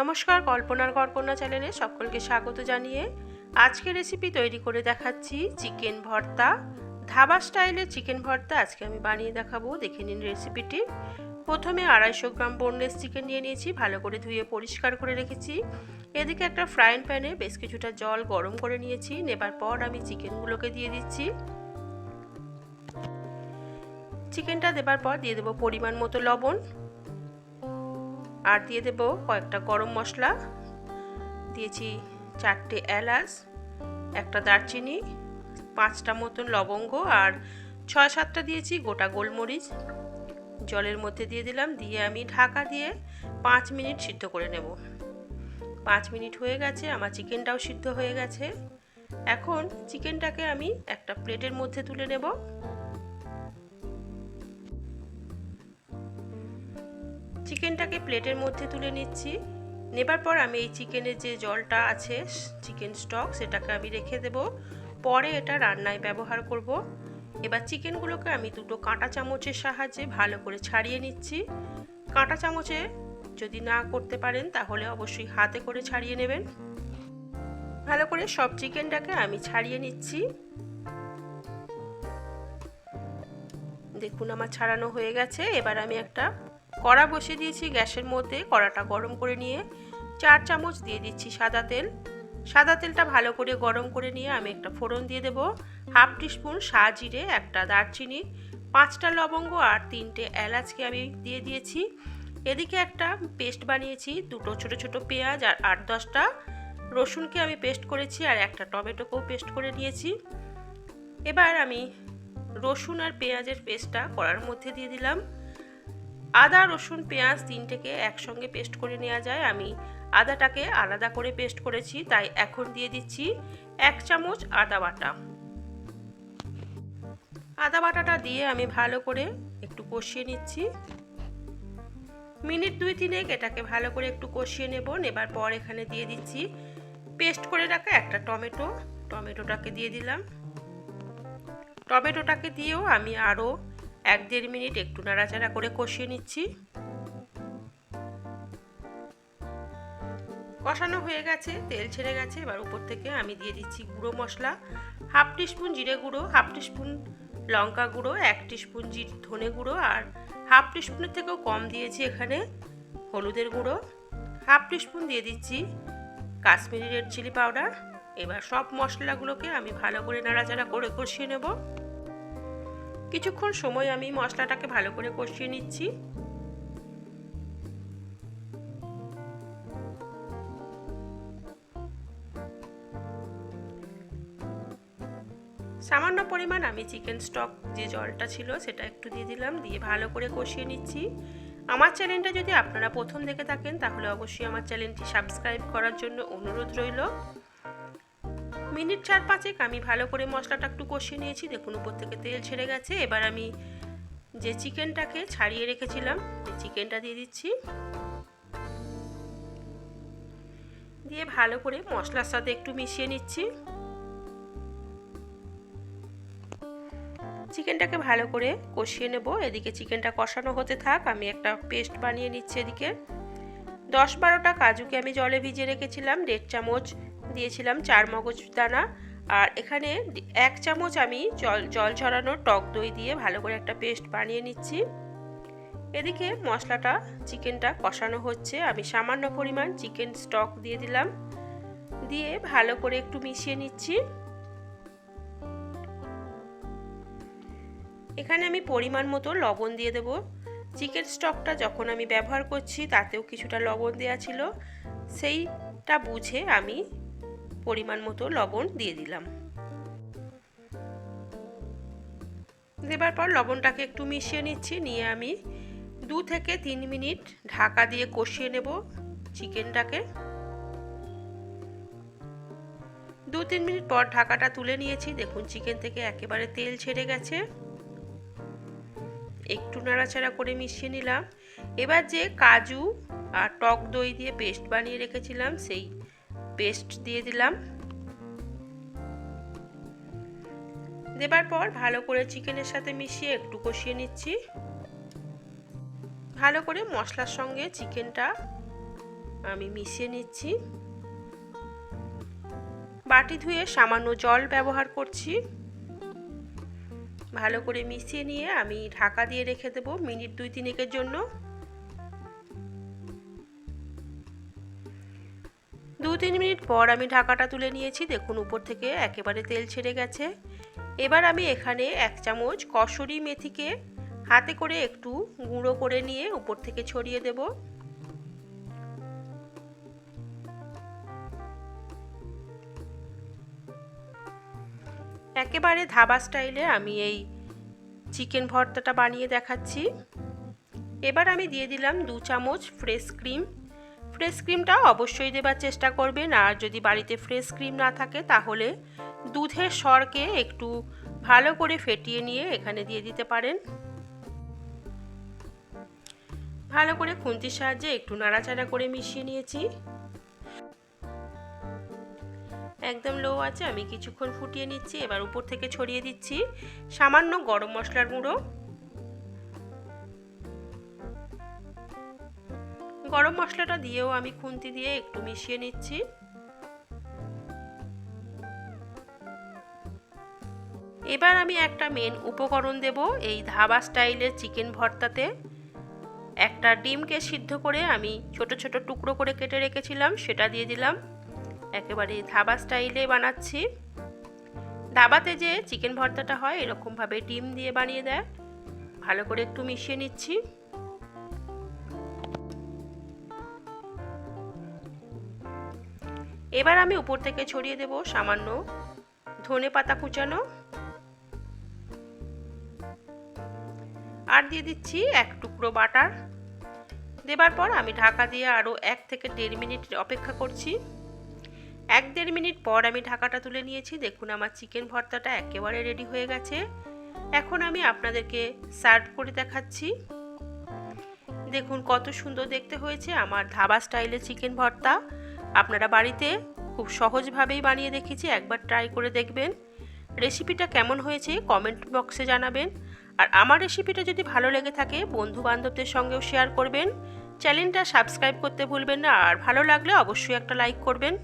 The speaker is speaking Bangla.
নমস্কার, কল্পনার কল্পনা চ্যানেলে সকলকে স্বাগত জানিয়ে আজকে রেসিপি তৈরি করে দেখাচ্ছি চিকেন ভর্তা। ধাবা স্টাইলের চিকেন ভর্তা আজকে আমি বানিয়ে দেখাবো। দেখে নিন রেসিপিটি প্রথমে আড়াইশো গ্রাম বোনলেস চিকেন নিয়ে নিয়েছি, ভালো করে ধুয়ে পরিষ্কার করে রেখেছি। এদিকে একটা ফ্রাইং প্যানে বেশ কিছুটা জল গরম করে নিয়েছি। নেবার পর আমি চিকেনগুলোকে দিয়ে দিচ্ছি। চিকেনটা দেবার পর দিয়ে দেবো পরিমাণ মতো লবণ। আর দিয়ে দেবো কয়েকটা গরম মশলা। দিয়েছি চারটে এলাচ, একটা দারচিনি, পাঁচটা মতন লবঙ্গ আর ছয় সাতটা দিয়েছি গোটা গোলমরিচ। জলের মধ্যে দিয়ে দিলাম, দিয়ে আমি ঢাকা দিয়ে পাঁচ মিনিট সিদ্ধ করে নেব। পাঁচ মিনিট হয়ে গেছে, আমার চিকেনটাও সিদ্ধ হয়ে গেছে। এখন চিকেনটাকে আমি একটা প্লেটের মধ্যে তুলে নেব। চিকেনটাকে প্লেটের মধ্যে তুলে নিচ্ছি। নেবার পর আমি এই চিকেনের যে জলটা আছে, চিকেন স্টক, সেটাকে আমি রেখে দেব। পরে এটা রান্নায় ব্যবহার করব। এবার চিকেনগুলোকে আমি দুটো কাঁটা চামচের সাহায্যে ভালো করে ছাড়িয়ে নিচ্ছি। কাঁটা চামচে যদি না করতে পারেন, তাহলে অবশ্যই হাতে করে ছাড়িয়ে নেবেন। ভালো করে সব চিকেনটাকে আমি ছাড়িয়ে নিচ্ছি। দেখুন, আমার ছাড়ানো হয়ে গেছে। এবার আমি একটা কড়া বসিয়ে দিয়েছি গ্যাসের মধ্যে, কড়াটা গরম করে নিয়ে চার চামচ দিয়ে দিচ্ছি সাদা তেল। সাদা তেলটা ভালো করে গরম করে নিয়ে আমি একটা ফোড়ন দিয়ে দেবো। হাফ টিস্পুন জিরে একটা দারচিনি, পাঁচটা লবঙ্গ আর তিনটে এলাচকে আমি দিয়ে দিয়েছি। এদিকে একটা পেস্ট বানিয়েছি, দুটো ছোট ছোট পেঁয়াজ আর আট দশটা রসুনকে আমি পেস্ট করেছি আর একটা টমেটোকেও পেস্ট করে নিয়েছি। এবার আমি রসুন আর পেঁয়াজের পেস্টটা কড়ার মধ্যে দিয়ে দিলাম। আদা, রসুন, পেঁয়াজ তিনটেকে একসঙ্গে পেস্ট করে নেওয়া যায়। আমি আদাটাকে আলাদা করে পেস্ট করেছি, তাই এখন দিয়ে দিচ্ছি এক চামচ আদা বাটা। আদা বাটাটা দিয়ে আমি ভালো করে একটু কষিয়ে নিচ্ছি। মিনিট দুই তিনেক এটাকে ভালো করে একটু কষিয়ে নেব। নেবার পর এখানে দিয়ে দিচ্ছি পেস্ট করে রাখা একটা টমেটো। টমেটোটাকে দিয়ে দিলাম। টমেটোটাকে দিয়েও আমি আরও এক দেড় মিনিট একটু নাড়াচাড়া করে কষিয়ে নিচ্ছি। কষানো হয়ে গেছে, তেল ছেড়ে গেছে, এবার উপর থেকে আমি দিয়ে দিচ্ছি গুঁড়ো মশলা। হাফ টিস্পুন জিরে গুঁড়ো, হাফ টিস্পুন লঙ্কা গুঁড়ো, এক টিস্পুন জি, ধনে গুঁড়ো, আর হাফ টিস্পুনের থেকেও কম দিয়েছি এখানে হলুদের গুঁড়ো। হাফ টিস্পুন দিয়ে দিচ্ছি কাশ্মীরি রেড চিলি পাউডার। এবার সব মশলাগুলোকে আমি ভালো করে নাড়াচাড়া করে কষিয়ে নেব। কিছুক্ষণ সময় আমি মশলাটাকে ভালো করে কষিয়ে নিচ্ছি। সামান্য পরিমাণ আমি চিকেন স্টক যে জলটা ছিল সেটা একটু দিয়ে দিলাম, দিয়ে ভালো করে কষিয়ে নিচ্ছি। আমার চ্যানেলটা যদি আপনারা প্রথম দেখে থাকেন, তাহলে অবশ্যই আমার চ্যানেলটি সাবস্ক্রাইব করার জন্য অনুরোধ রইল। মিনিট চার পাঁচেক আমি ভালো করে মশলাটা একটু কষিয়ে নিয়েছি। দেখুন, উপর থেকে তেল ছেড়ে গেছে। এবার আমি যে চিকেনটাকে ছাড়িয়ে রেখেছিলাম চিকেনটা দিয়ে দিচ্ছি। দিয়ে ভালো করে মশলার সাথে একটু মিশিয়ে নিচ্ছি। চিকেনটাকে ভালো করে কষিয়ে নেব। এদিকে চিকেনটা কষানো হতে থাক। আমি একটা পেস্ট বানিয়ে নিচ্ছি এদিকে। দশ বারোটা কাজুকে আমি জলে ভিজিয়ে রেখেছিলাম, দেড় চামচ দিয়েছিলাম, চার মগজ দানা। আর এখানে এক চামচ আমি জল জল ছড়ানো টক দই দিয়ে ভালো করে একটা পেস্ট বানিয়ে নিচ্ছি। এদিকে মশলাটা, চিকেনটা কষানো হচ্ছে। আমি সামান্য পরিমাণ চিকেন স্টক দিয়ে দিলাম। দিয়ে ভালো করে একটু মিশিয়ে নিচ্ছি। এখানে আমি পরিমাণ মতো লবণ দিয়ে দেব। চিকেন স্টকটা যখন আমি ব্যবহার করছি, তাতেও কিছুটা লবণ দেওয়া ছিল। সেইটা বুঝে আমি পরিমাণ মতো লবণ দিয়ে দিলাম। দেবার পর লবণটাকে একটু মিশিয়ে নিচ্ছি। নিয়ে আমি দু থেকে তিন মিনিট ঢাকা দিয়ে কষিয়ে নেব চিকেনটাকে। দু তিন মিনিট পর ঢাকাটা তুলে নিয়েছি। দেখুন, চিকেন থেকে একেবারে তেল ছেড়ে গেছে। একটু নাড়াচাড়া করে মিশিয়ে নিলাম। এবার যে কাজু আর টক দই দিয়ে পেস্ট বানিয়ে রেখেছিলাম, সেই পেস্ট দিয়ে দিলাম। দেবার পর ভালো করে চিকেনের সাথে মিশিয়ে একটু কষিয়ে নিচ্ছি। ভালো করে মশলার সঙ্গে চিকেনটা আমি মিশিয়ে নিচ্ছি। বাটি ধুয়ে সামান্য জল ব্যবহার করছি। ভালো করে মিশিয়ে নিয়ে আমি ঢাকা দিয়ে রেখে দেব মিনিট দুই তিনেকের জন্য। দু তিন মিনিট পর আমি ঢাকাটা তুলে নিয়েছি। দেখুন, উপর থেকে একেবারে তেল ছেড়ে গেছে। এবার আমি এখানে এক চামচ কসুরি মেথিকে হাতে করে একটু গুঁড়ো করে নিয়ে উপর থেকে ছড়িয়ে দেব। একেবারে ধাবা স্টাইলে আমি এই চিকেন ভর্তাটা বানিয়ে দেখাচ্ছি। এবার আমি দিয়ে দিলাম দু চামচ ফ্রেশ ক্রিম। ফ্রেশ ক্রিমটা অবশ্যই দেবার চেষ্টা করবেন, আর যদি বাড়িতে ফ্রেশ ক্রিম না থাকে তাহলে দুধের সরকে একটু ভালো করে ফেটিয়ে নিয়ে এখানে দিয়ে দিতে পারেন। ভালো করে খুন্তির সাহায্যে একটু নাড়াচাড়া করে মিশিয়ে নিয়েছি। একদম লো আছে, আমি কিছুক্ষণ ফুটিয়ে নিচ্ছি, এবার উপর থেকে ছড়িয়ে দিচ্ছি। সামান্য গরম মশলার গুঁড়ো। গরম মশলাটা দিয়েও আমি খুন্তি দিয়ে একটু মিশিয়ে নিচ্ছি। এবার আমি একটা মেন উপকরণ দেব, এই ধাবা স্টাইলের চিকেন ভর্তাতে। একটা ডিমকে সিদ্ধ করে আমি ছোট ছোট টুকরো করে কেটে রেখেছিলাম, সেটা দিয়ে দিলাম। একেবারে ধাবা স্টাইলে বানাচ্ছি। ধাবাতে যে চিকেন ভর্তাটা হয়, এরকমভাবে ডিম দিয়ে বানিয়ে দেয়। ভালো করে একটু মিশিয়ে নিচ্ছি। এবার আমি উপর থেকে ছড়িয়ে দেব সামান্য ধনে পাতা কুচানো। আর দিয়ে দিচ্ছি এক টুকরো বাটার। দেবার পর আমি ঢাকা দিয়ে আরও এক থেকে দেড় মিনিট অপেক্ষা করছি। এক দেড় মিনিট পর আমি ঢাকাটা তুলে নিয়েছি। দেখুন আমার চিকেন ভর্তাটা একেবারে রেডি হয়ে গেছে। এখন আমি আপনাদেরকে সার্ভ করে দেখাচ্ছি। দেখুন কত সুন্দর দেখতে হয়েছে আমার ধাবা স্টাইলের চিকেন ভর্তা। আপনারা বাড়িতে খুব সহজভাবেই বানিয়ে দেখেছি, একবার ট্রাই করে দেখবেন। রেসিপিটা কেমন হয়েছে কমেন্ট বক্সে জানাবেন। আর আমার রেসিপিটা যদি ভালো লেগে থাকে বন্ধু বান্ধবদের সঙ্গেও শেয়ার করবেন। চ্যানেলটা সাবস্ক্রাইব করতে ভুলবেন না, আর ভালো লাগলে অবশ্যই একটা লাইক করবেন।